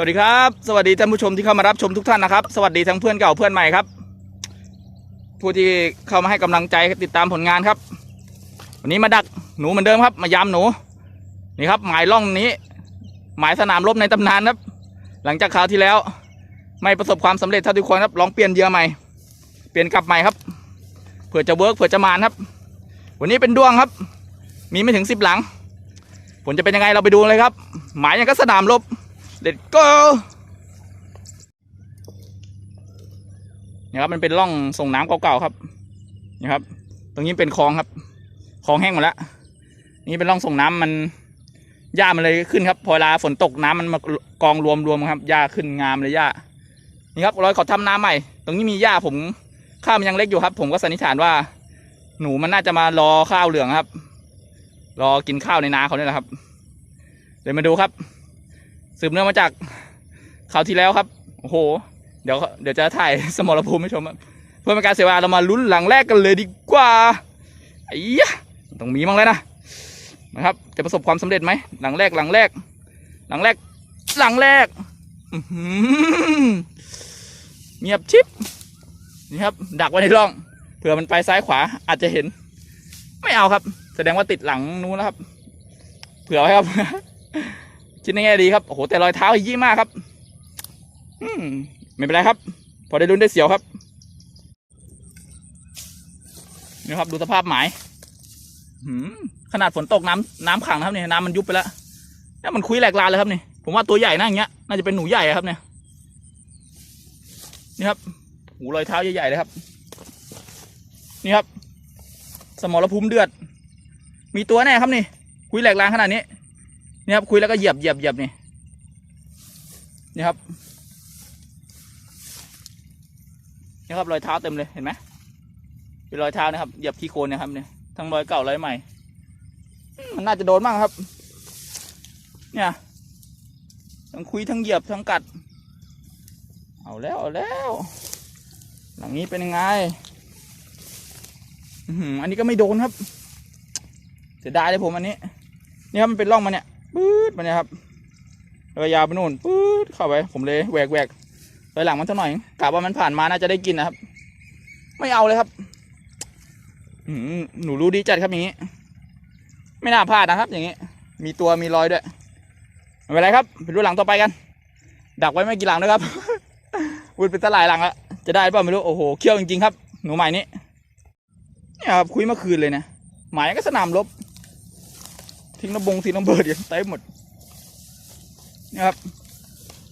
วัสดีครับ สวัสดีท่านผู้ชมที่เข้ามารับชมทุกท่านนะครับ สวัสดีทั้งเพื่อนเก่าเพื่อนใหม่ครับ ผู้ที่เข้ามาให้กำลังใจติดตามผลงานครับ วันนี้มาดักหนูเหมือนเดิมครับ มายามหนูนี่ครับหมายล่องนี้ หมายสนามรบในตำนานครับ หลังจากคราวที่แล้ว ไม่ประสบความสำเร็จเท่าที่ควรครับลองเปลี่ยนเยื่อใหม่เปลี่ยนกลับใหม่ครับเผื่อจะเวิร์กเผื่อจะมานครับ วันนี้เป็นดวงครับ มีไม่ถึงสิบหลังผลจะเป็นยังไงเราไปดูเลยครับ หมายยังก็สนามรบ เด็ดก็เนี่ยครับมันเป็นร่องส่งน้ำเก่าๆครับนี่ครับ ตรงนี้เป็นคลองครับคลองแห้งหมดแล้วนี่เป็นร่องส่งน้ำมันหญ้ามันเลยขึ้นครับ พอเวลาฝนตกน้ำมันมากองรวมรวมๆครับหญ้าขึ้นงามเลยหญ้านี่ครับรอยเขาทำน้ำใหม่ ตรงนี้มีหญ้าผมข้าวมันยังเล็กอยู่ครับ ผมก็สันนิษฐานว่า หนูมันน่าจะมารอข้าวเหลืองครับ รอกินข้าวในนาเขาเนี่ยแหละครับ เดี๋ยวมาดูครับ สืบเนื่องมาจากคราวที่แล้วครับโอ้โห เดี๋ยวเดี๋ยวจะถ่ายสมรภูมิให้ชมครับเพื่อเป็นการเสียเวลาเรามาลุ้นหลังแรกกันเลยดีกว่าไอ้ยะต้องมีมั้งเลยนะนะครับ จะประสบความสำเร็จไหมหลังแรกหลังแรก หลังแรก หลังแรกเงียบชิปนี่ครับ ดักไว้ในร่องเผื่อมันไปซ้ายขวาอาจจะเห็น ไม่เอาครับ แสดงว่าติดหลังนู้นแล้วครับ เผื่อไว้ครับ คิดในแง่ดีครับโอ้โหแต่รอยเท้ายี่มากครับ อืมไม่เป็นไรครับ พอได้ลุ้นได้เสียวครับนี่ครับดูสภาพหมายหืมขนาดฝนตกน้ำน้ำขังนะครับเนี่ยน้ำมันยุบไปแล้วนี่มันคุยแหลกลานเลยครับนี่ผมว่าตัวใหญ่นะอย่างเงี้ยน่าจะเป็นหนูใหญ่ครับเนี่ยนี่ครับหูรอยเท้าใหญ่ๆเลยครับ นี่ครับ สมรภูมิเดือด มีตัวแน่ครับนี่คุยแหลกลานขนาดนี้ นี่ครับคุยแล้วก็เหยียบเหยียบเหยียบนี่นี่ครับนี่ครับรอยเท้าเต็มเลยเห็นไหมเป็นรอยเท้านะครับเหยียบขี้โคลนนะครับเนี่ยทั้งรอยเก่ารอยใหม่มันน่าจะโดนบ้างครับ เนี่ยทั้งคุยทั้งเหยียบทั้งกัด เอาแล้วเอาแล้ว หลังนี้เป็นยังไงอันนี้ก็ไม่โดนครับ เสียดายเลยผมอันนี้นี่ครับมันเป็นร่องมาเนี่ย ปื๊ดมาเนี่ยครับแล้วยาวไปนู่นปื๊ดเข้าไป ผมเลยแหวกแหวกไปหลังมันเท่าหน่อยกะว่ามันผ่านมาน่าจะได้กินนะครับ ไม่เอาเลยครับอืหนูรู้ดีจัดครับอย่างนี้ ไม่น่าพลาดนะครับ อย่างนี้ มีตัวมีรอยด้วยไม่เป็นไรครับไปดูหลังต่อไปกัน ดักไว้ไม่กี่หลังนะครับวุดเป็นตะหลายหลังละจะได้เปล่าไม่รู้โอ้โหเขี้ยวจริงๆครับ หนูใหม่นี้เนี่ยครับคุยเมื่อคืนเลยนะหมายก็สนามรบ ทิ้งน้ำบงทิ้งน้ำเบิดอย่างเต็มหมดนี่ครับ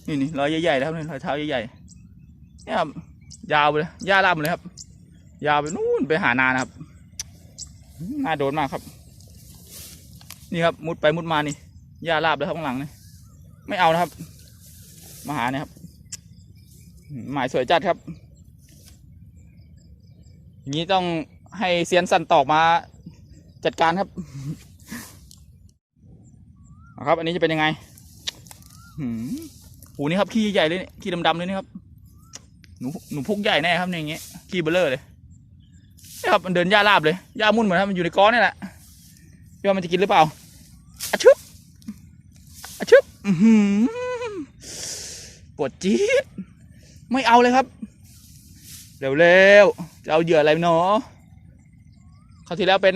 นี่นี่รอยใหญ่ๆนะครับนี่รอยเท้าใหญ่ๆนี่ครับยาวเลยหญ้าลาบเลยครับ ยาวไปนู่นไปหานานะครับน่าโดนมากครับ นี่ครับมุดไปมุดมานี่หญ้าลาบเลยครับข้างหลังนี่ไม่เอานะครับ มาหาเนี่ยครับ หมายสวยจัดครับ อย่างนี้ต้องให้เซียนสันตอกมาจัดการครับ เอาครับ อันนี้จะเป็นยังไงหืมหูนี่ครับขี้ใหญ่เลยขี้ดำๆเลยนี่ครับหนูหนูพุกใหญ่แน่ครับเนี่ยอย่างเงี้ยขี้เบลเลอร์เลยนี่ครับมันเดินหญ้าราบเลยหญ้ามุ่นเหมือนครับมันอยู่ในก้อนนี่แหละพี่ว่ามันจะกินหรือเปล่าอะชึบอะชึบหือปวดจี๊ดไม่เอาเลยครับเร็วๆจะเอาเหยื่ออะไรเนาะเขาวที่แล้วเป็น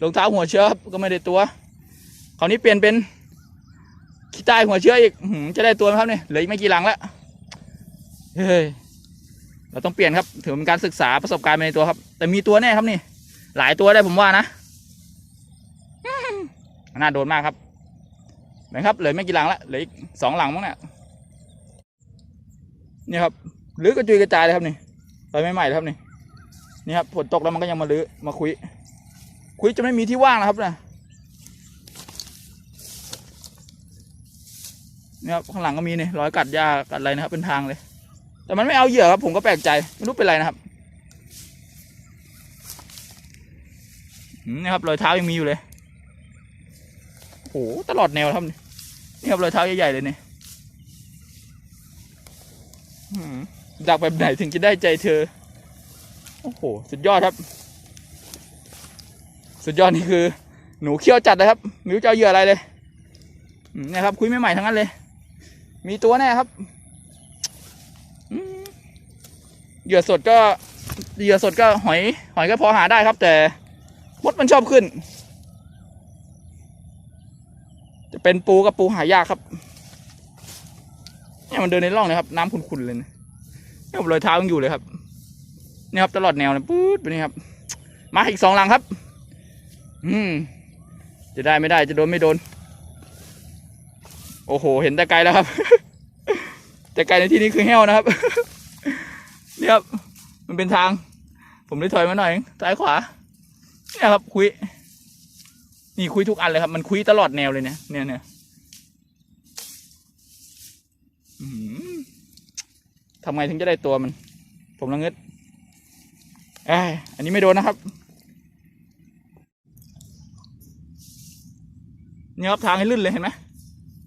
รองเท้าหัวเชื้อบก็ไม่ได้ตัวคราวนี้เปลี่ยนเป็น ขี้ใต้หัวเชื้ออีกจะได้ตัวไหมครับเนี่ยเหลืออีกไม่กี่หลังแล้วเฮ้ยเราต้องเปลี่ยนครับถือเป็นการศึกษาประสบการณ์ไปในตัวครับ แต่มีตัวแน่ครับนี่ หลายตัวได้ผมว่านะน่าโดนมากครับนะครับเหลือไม่กี่หลังแล้วเหลืออีกสองหลังมั้งเนี่ยนี่ครับหรือกระจุยกระจายเลยครับนี่ไปใหม่ๆเลยครับนี่นี่ครับฝนตกแล้วมันก็ยังมาลื้อมาคุย คุยจะไม่มีที่ว่างนะครับนะ นี่ยครับข้างหลังก็มีเนี่ยรอยกัดหญ้ากัดอะไรนะครับ เป็นทางเลย แต่มันไม่เอาเหยื่อครับผมก็แปลกใจไม่รู้เป็นไรนะครับนี่ครับรอยเท้ายังมีอยู่เลยโอ้โหตลอดแนวครับนี่ครับรอยเท้าใหญ่ๆเลยเนี่ยดักแบบไหนถึงจะได้ใจเธอ โอ้โห สุดยอดครับ สุดยอดนี่คือ หนูเขี้ยวจัดเลยครับไม่รู้จะเอาเหยื่ออะไรเลยนี่ครับ คุยไม่ใหม่ทั้งนั้นเลย มีตัวแน่ครับเหยื่อสดก็เหยื่อสดก็หอย หอยก็พอหาได้ครับ แต่มดมันชอบขึ้น จะเป็นปูกับปูหายากครับเนี่ยมันเดินในร่องเลยครับ น้ำขุ่นๆเลยนะเนี่ยผมรอยเท้ายังอยู่เลยครับนี่ครับตลอดแนวเลยปื๊ดไปนี่ครับ มาอีกสองลังครับ อืม จะได้ไม่ได้จะโดนไม่โดน โอ้โห เห็นแต่ไกลแล้วครับ แต่ไกลในที่นี้คือแห้วนะครับเนี่ยครับมันเป็นทาง ผมได้ถอยมาหน่อยซ้ายขวาเนี่ยครับคุยนี่คุยทุกอันเลยครับ มันคุยตลอดแนวเลยเนี่ยเนี่ยเนี่ยทำไงถึงจะได้ตัวมัน ผมละงึดเอ้ยอันนี้ไม่โดนนะครับนี่ครับทางให้ลื่นเลยเห็นไหม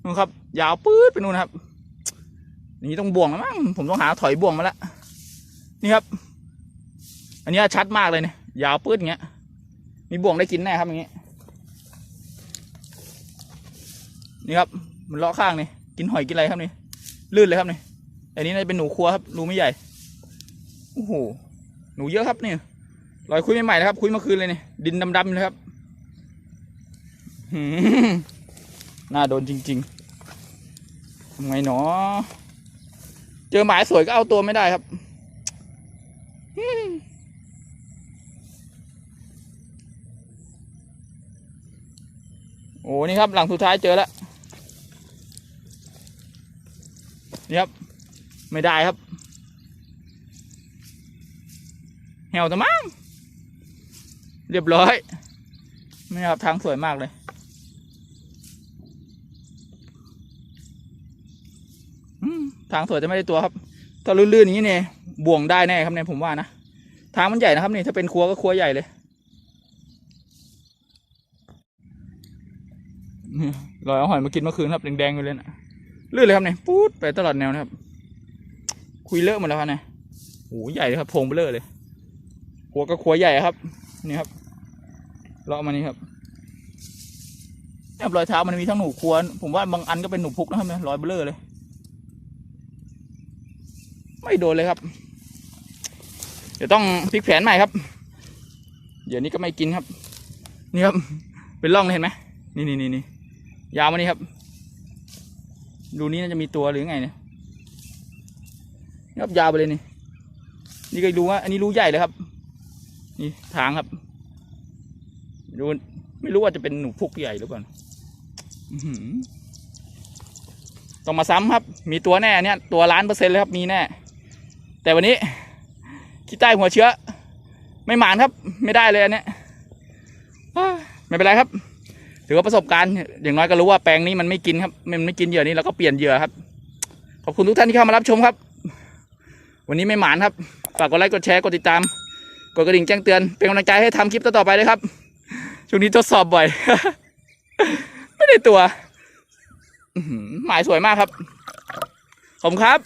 นู่นครับ ยาวปื๊ดไปนู่นครับนี่ต้องบ่วงแล้วมั้งผมต้องหาถอยบ่วงมาแล้วนี่ครับ อันนี้ชัดมากเลยเนี่ยยาวปื๊ดอย่างเงี้ย มีบ่วงได้กินแน่ครับอย่างเงี้ยนี่ครับ มันเลาะข้างนี่กินหอยกินอะไรครับนี่ลื่นเลยครับนี่อันนี้น่าจะเป็นหนูครัวครับรูไม่ใหญ่โอ้โหหนูเยอะครับนี่ลอยคุยใหม่ๆนะครับ คุยเมื่อคืนเลยเนี่ยดินดำๆเลยครับหืมน่าโดนจริง ๆ ทำไงหนอ เจอหมายสวยก็เอาตัวไม่ได้ครับอืมโอ้นี่ครับหลังสุดท้ายเจอแล้ว นี่ครับ ไม่ได้ครับเหี่ยวตะมั้งเรียบร้อยไม่ครับทางสวยมากเลย อืม ทางสวยจะไม่ได้ตัวครับ ถ้าลื่นๆอย่างนี้เนี่ยบ่วงได้แน่ครับเนี่ยผมว่านะ ทางมันใหญ่นะครับนี่ถ้าเป็นครัวก็ครัวใหญ่เลยนี่ลอยเอาหอยมากินเมื่อคืนครับแดงๆอยู่เลยนะลื่นเลยครับเนี่ยปู๊ดไปตลอดแนวนะครับ คุยเลอะหมดแล้วครับเนี่ยโอ้โหใหญ่เลยครับพงเบลอเลยครัวก็ครัวใหญ่ครับ นี่ครับเลาะมานี่ครับรอยเท้ามันมีทั้งหนูครัวผมว่าบางอันก็เป็นหนูพุกนะครับเนี่ยรอยเบลอเลย ไม่โดนเลยครับ เดี๋ยวต้องพลิกแผนใหม่ครับ เดี๋ยวนี้ก็ไม่กินครับ นี่ครับ เป็นร่องเลยเห็นไหมนี่นี่นี่นี่ยาวมานี่ครับ ดูนี้น่าจะมีตัวหรือไงเนี่ยนี่ครับยาวไปเลยนี่ นี่ก็ดูว่า อันนี้รูใหญ่เลยครับ นี่ทางครับดูไม่รู้ว่าจะเป็นหนูพุกใหญ่หรือเปล่าต้องมาซ้ำครับ มีตัวแน่เนี่ย ตัวล้านเปอร์เซ็นต์เลยครับ มีแน่ แต่วันนี้ขี้ใต้หัวเชื้อ ไม่หมานครับ ไม่ได้เลยอันเนี้ยไม่เป็นไรครับ ถือว่าประสบการณ์อย่างน้อยก็รู้ว่าแปลงนี้มันไม่กินครับ มันไม่กินเหยื่อนี้เราก็เปลี่ยนเหยื่อครับ ขอบคุณทุกท่านที่เข้ามารับชมครับ วันนี้ไม่หมานครับ ฝากกดไลค์กดแชร์กดติดตาม กดกระดิ่งแจ้งเตือนเป็นกำลังใจให้ทำคลิปต่อๆไปเลยครับช่วงนี้ทดสอบบ่อย ไม่ได้ตัวอื้อหือหมายสวยมากครับ ขอบคุณครับ